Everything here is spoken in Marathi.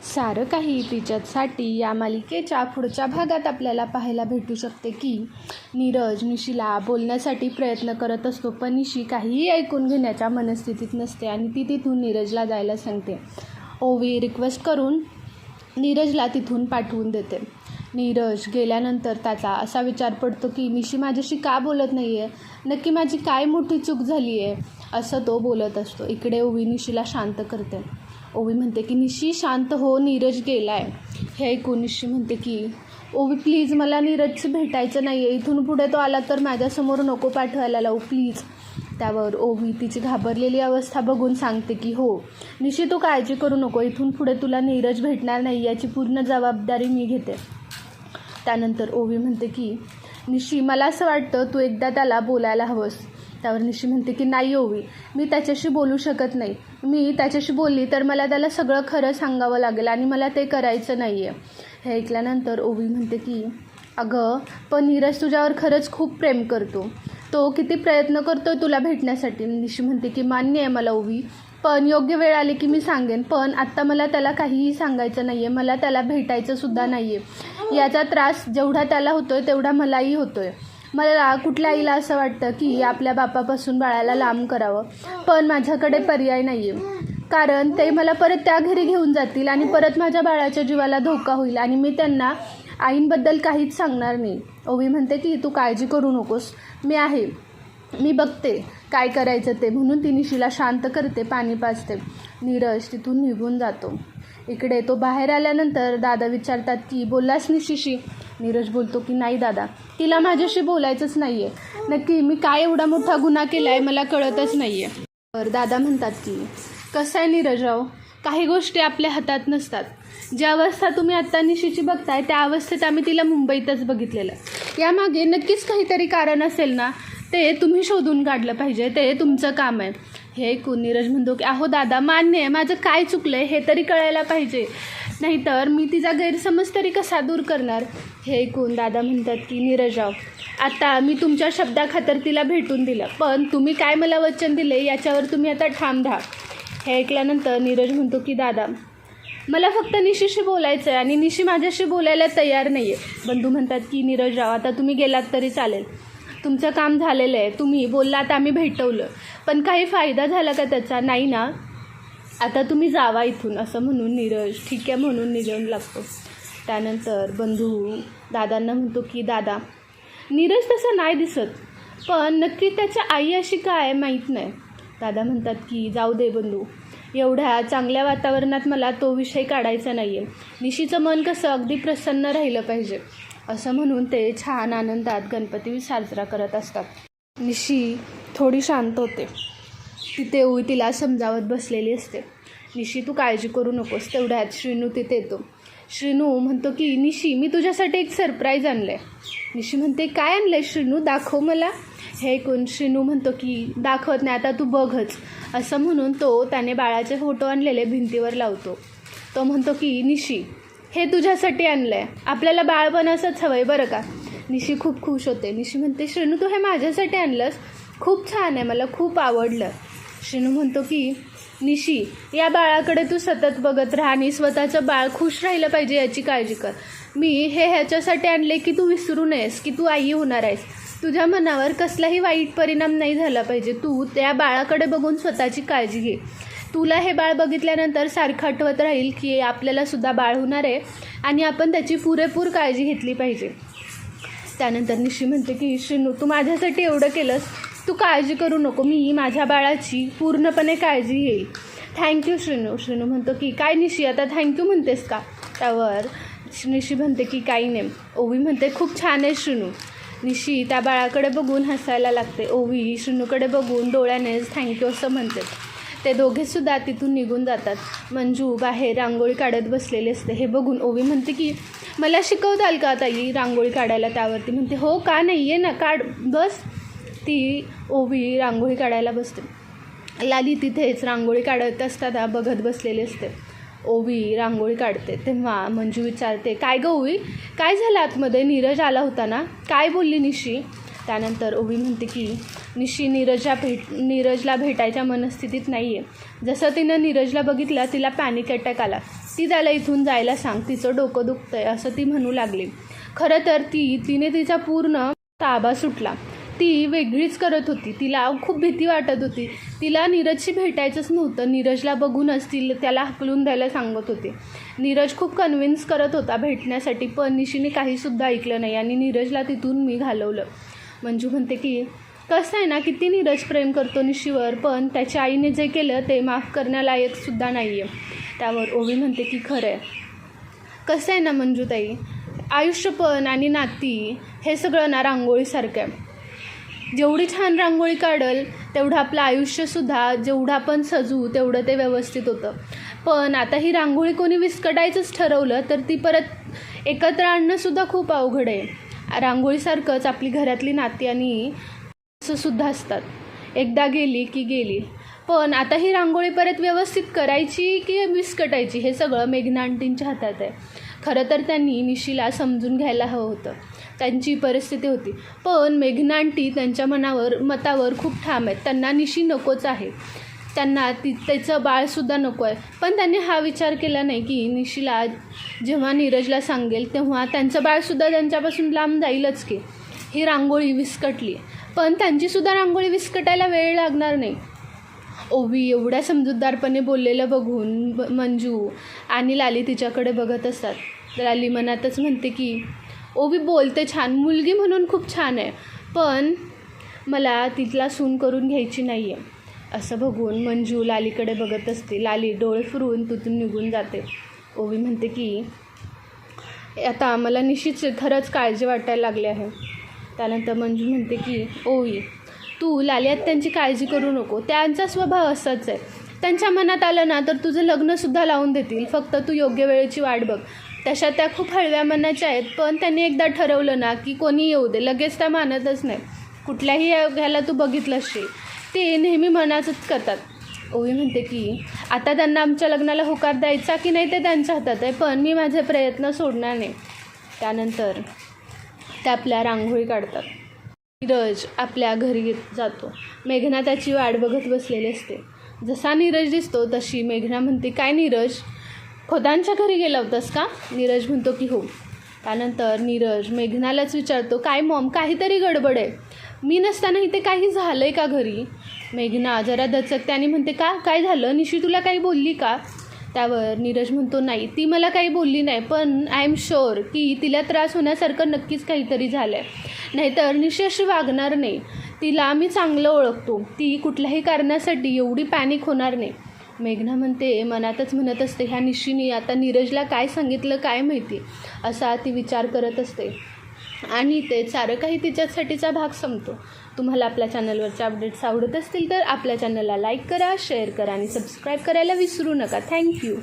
सारं काही तिच्यासाठी या मालिकेच्या पुढच्या भागात आपल्याला पाहायला भेटू शकते की नीरज निशीला बोलण्यासाठी प्रयत्न करत असतो पण निशी काहीही ऐकून घेण्याच्या मनस्थितीत नसते आणि ती तिथून नीरजला जायला सांगते. ओवी रिक्वेस्ट करून नीरजला तिथून पाठवून देते. नीरज गेल्यानंतर त्याचा असा विचार पडतो की निशी माझ्याशी का बोलत नाही आहे नक्की माझी काय मोठी चूक झाली आहे असं तो बोलत असतो. इकडे ओवी निशीला शांत करते. ओवी म्हणते की निशी शांत हो नीरज गेला आहे हे ऐकून निशी म्हणते की ओवी प्लीज मला नीरजचं भेटायचं नाही आहे इथून पुढे तो आला तर माझ्यासमोर नको पाठवायला लावू प्लीज त्यावर ओवी तिची घाबरलेली अवस्था बघून सांगते की हो निशी तू काळजी करू नको. इथून पुढे तुला नीरज भेटणार नाही याची पूर्ण जबाबदारी मी घेते. त्यानंतर ओवी म्हणते की निशी मला असं वाटतं तू एकदा त्याला बोलायला हवंस. त्यावर निशी म्हणते की नाही हो ओवी मी त्याच्याशी बोलू शकत नाही. मी त्याच्याशी बोलली तर मला त्याला सगळं खरं सांगावं लागेल आणि मला ते करायचं नाही आहे हे ऐकल्यानंतर ओवी म्हणते की अगं पण नीरज तुझ्यावर खरंच खूप प्रेम करतो. तो किती प्रयत्न करतो तुला भेटण्यासाठी. निशी म्हणते की मान्य आहे मला ओवी पण योग्य वेळ आली की मी सांगेन. पण आत्ता मला त्याला काहीही सांगायचं नाही आहे मला त्याला भेटायचं सुद्धा नाही आहे याचा त्रास जेवढा त्याला होतो आहे तेवढा मलाही होतो आहे मला कुठल्या आईला असं वाटतं की आपल्या बापापासून बाळाला लांब करावं? पण माझ्याकडे पर्याय नाही आहे कारण ते मला परत त्या घरी घेऊन जातील आणि परत माझ्या बाळाच्या जीवाला धोका होईल आणि मी त्यांना आईंबद्दल काहीच सांगणार नाही. ओवी म्हणते की तू काळजी करू नकोस. मी आहे. मी बघते काय करायचं ते. म्हणून ती निशीला शांत करते पाणी पाजते. नीरज तिथून निघून जातो. इकडे तो बाहेर आल्यानंतर दादा विचारतात की बोललास निशीशी? नीरज बोलतो की नाही दादा तिला माझ्याशी बोलायचंच नाही आहे नक्की मी काय एवढा मोठा गुन्हा केला आहे मला कळतच नाही आहे तर दादा म्हणतात की कसं आहे नीरजराव काही गोष्टी आपल्या हातात नसतात. ज्या अवस्था तुम्ही आत्ता निशीची बघताय त्या अवस्थेत आम्ही तिला मुंबईतच बघितलेलं यामागे नक्कीच काहीतरी कारण असेल ना? ते तुम्ही शोधून काढलं पाहिजे ते तुमचं काम आहे. हे ऐकून नीरज म्हणतो की अहो दादा मान्य आहे माझं काय चुकलं आहे हे तरी कळायला पाहिजे. नाहीतर मी तिचा गैरसमज तरी कसा दूर करणार? हे ऐकून दादा म्हणतात की नीरजाव आता मी तुमच्या शब्दाखातर तिला भेटून दिलं पण तुम्ही काय मला वचन दिले याच्यावर तुम्ही आता ठाम राहा. हे ऐकल्यानंतर नीरज म्हणतो की दादा मला फक्त निशीशी बोलायचं आहे आणि निशी माझ्याशी बोलायला तयार नाही आहे बंधू म्हणतात की नीरजराव आता तुम्ही गेलात तरी चालेल. तुमचं काम झालेलं आहे. तुम्ही बोललात आम्ही भेटवलं. पण काही फायदा झाला का त्याचा? नाही ना. आता तुम्ही जावा इथून असं म्हणून नीरज ठीक आहे म्हणून निघून लागतो. त्यानंतर बंधू दादांना म्हणतो की दादा नीरज तसं नाही दिसत पण नक्की त्याच्या आई अशी काय माहीत नाही. दादा म्हणतात की जाऊ दे बंधू एवढ्या चांगल्या वातावरणात मला तो विषय काढायचा नाही आहे निशीचं मन कसं अगदी प्रसन्न राहिलं पाहिजे. असं म्हणून ते छान आनंदात गणपती साजरा करत असतात. निशी थोडी शांत होते. तिथे उई तिला समजावत बसलेली असते. निशी तू काळजी करू नकोस तेवढ्यात श्रीनू तिथे येतो. श्रीनू म्हणतो की निशी मी तुझ्यासाठी एक सरप्राईज आणलं आहे निशी म्हणते काय आणलं आहे श्रीनू? दाखव मला. हे ऐकून श्रीनू म्हणतो की दाखवत नाही आता तू बघच. असं म्हणून तो त्याने बाळाचे फोटो आणलेले भिंतीवर लावतो. तो म्हणतो की निशी हे तुझ्यासाठी आणलं आहे आपल्याला बाळपण असंच हवं आहे बरं का? निशी खूप खुश होते. निशी म्हणते श्रीनू तू हे माझ्यासाठी आणलंस? खूप छान आहे. मला खूप आवडलं. श्रीनू म्हणतो की निशी या बाळाकडे तू सतत बघत राहा आणि स्वतःचं बाळ खुश राहिलं पाहिजे याची काळजी कर. मी हे ह्याच्यासाठी आणले की तू विसरू नयेस की तू आई होणार आहेस. तुझ्या मनावर कसलाही वाईट परिणाम नाही झाला पाहिजे. तू त्या बाळाकडे बघून स्वतःची काळजी घे. तुला हे बाळ बघितल्यानंतर सारखं आठवत राहील की आपल्याला सुद्धा बाळ होणार आहे आणि आपण त्याची पुरेपूर काळजी घेतली पाहिजे. त्यानंतर निशी म्हणते की शिनू तू माझ्यासाठी एवढं केलंस. तू काळजी करू नको. मी माझ्या बाळाची पूर्णपणे काळजी घेईल. थँक्यू श्रीनू श्रीनू म्हणतो की काय निशी आता थँक्यू म्हणतेस का? त्यावर निशी म्हणते की काही नाही. ओवी म्हणते खूप छान आहे श्रीनू निशी त्या बाळाकडे बघून हसायला लागते. ओवी श्रीनूकडे बघून डोळ्यानेच थँक्यू असं म्हणते. ते दोघेसुद्धा तिथून निघून जातात. मंजू बाहेर रांगोळी काढत बसलेली असते. हे बघून ओवी म्हणते की मला शिकवताल का ताई रांगोळी काढायला त्यावरती? म्हणते हो का नाही? आहे ना काढ बस. ती ओवी रांगोळी काढायला बसते. लाली तिथेच रांगोळी काढत असताना बघत बसलेली असते. ओवी रांगोळी काढते. तेव्हा मंजू विचारते काय गं ओवी? काय झालं आतमध्ये? नीरज आला होता ना? काय बोलली निशी? त्यानंतर ओवी म्हणते की निशी नीरजला भेट नीरजला भेटायच्या मनस्थितीत नाही आहे जसं तिनं नीरजला बघितलं तिला पॅनिक अटॅक आला. ती त्याला इथून जायला सांग तिचं डोकं दुखतंय असं ती म्हणू लागली. खरं तर ती तिने तिचा पूर्ण ताबा सुटला. ती वेगळीच करत होती. तिला खूप भीती वाटत होती. तिला नीरजशी भेटायचंच नव्हतं. नीरजला बघूनच ती त्याला हकलून द्यायला सांगत होते. नीरज खूप कन्व्हिन्स करत होता भेटण्यासाठी पण निशीने काहीसुद्धा ऐकलं नाही आणि नीरजला तिथून मी घालवलं. मंजू म्हणते की कसं आहे ना किती नीरज प्रेम करतो निशीवर पण त्याच्या आईने जे केलं ते माफ करण्यालायकसुद्धा नाही आहे त्यावर ओवी म्हणते की खरं आहे कसं आहे ना मंजूताई? आयुष्यपण आणि नाती हे सगळं ना रांगोळीसारखं आहे. जेवढी छान रांगोळी काढल तेवढं आपलं आयुष्यसुद्धा जेवढं आपण सजू तेवढं ते व्यवस्थित होतं. पण आता ही रांगोळी कोणी विस्कटायचंच ठरवलं तर ती परत एकत्र आणणंसुद्धा खूप अवघड आहे. रांगोळीसारखंच आपली घरातली नाती आणि सुद्धा असतात. एकदा गेली की गेली. पण आता ही रांगोळी परत व्यवस्थित करायची की विस्कटायची हे सगळं मेघना आंटींच्या हातात आहे. खरं तर त्यांनी निशीला समजून घ्यायला हवं होतं. त्यांची परिस्थिती होती. पण मेघना आंटी त्यांच्या मनावर मतावर खूप ठाम आहेत. त्यांना निशी नकोच आहे. त्यांना ती त्याचं बाळसुद्धा नको आहे. पण त्यांनी हा विचार केला नाही की निशीला जेव्हा नीरजला सांगेल तेव्हा त्यांचं बाळसुद्धा त्यांच्यापासून लांब जाईलच की. ही रांगोळी विस्कटली. पण त्यांचीसुद्धा रांगोळी विस्कटायला वेळ लागणार नाही. ओवी एवढ्या समजूतदारपणे बोललेलं बघून ब मंजू आणि लाली तिच्याकडे बघत असतात. लाली मनातच म्हणते की ओवी बोलते छान मुलगी म्हणून खूप छान आहे. पण मला तिथला सून करून घ्यायची नाही आहे असं बघून मंजू लालीकडे बघत असते. लाली डोळे फिरवून तिथून निघून जाते. ओवी म्हणते की आता मला निश्चित खरंच काळजी वाटायला लागली आहे. त्यानंतर मंजू म्हणते की ओवी तू लालियात त्यांची काळजी करू नको. त्यांचा स्वभाव असाच आहे. त्यांच्या मनात आलं ना तर तुझं लग्नसुद्धा लावून देतील. फक्त तू योग्य वेळेची वाट बघ. तशा त्या खूप हळव्या मनाच्या आहेत पण त्यांनी एकदा ठरवलं ना की कोणी येऊ दे. लगेच त्या मानतच नाही. कुठल्याही ह्याला तू बघितलं असशील ते नेहमी मनाचंच करतात. ओवी म्हणते की आता त्यांना आमच्या लग्नाला होकार द्यायचा की नाही ते त्यांच्या हातात आहे पण मी माझे प्रयत्न सोडणार नाही. त्यानंतर त्या आपल्या रांगोळी काढतात. नीरज आपल्या घरी जातो. मेघना त्याची वाट बघत बसलेली असते. जसा नीरज दिसतो तशी मेघना म्हणते काय नीरज? खोदांच्या घरी गेला होतास का? नीरज म्हणतो की हो. त्यानंतर नीरज मेघनालाच विचारतो काय मॉम काहीतरी गडबड आहे. मी नसताना इथे काही झालं आहे का घरी? मेघना जरा दचकते आणि म्हणते का? काय झालं? निशी तुला काही बोलली का? त्यावर नीरज म्हणतो नाही ती मला काही बोलली नाही पण आय एम शुअर की तिला त्रास होण्यासारखं नक्कीच काहीतरी झालं आहे नाहीतर निशी अशी वागणार नाही. तिला मी चांगलं ओळखतो. ती कुठल्याही कारणासाठी एवढी पॅनिक होणार नाही. मेघना म्हणते मनातच म्हणत असते ह्या निशीने आता नीरजला काय सांगितलं काय माहिती? असा ती विचार करत असते. आणि ते सारं काही तिच्यासाठीचा भाग संपतो. तुम्हाला आपल्या चॅनलवरचे अपडेट्स आवडत असतील तर आपल्या चॅनलला लाईक करा शेअर करा आणि सबस्क्राईब करायला विसरू नका. थँक्यू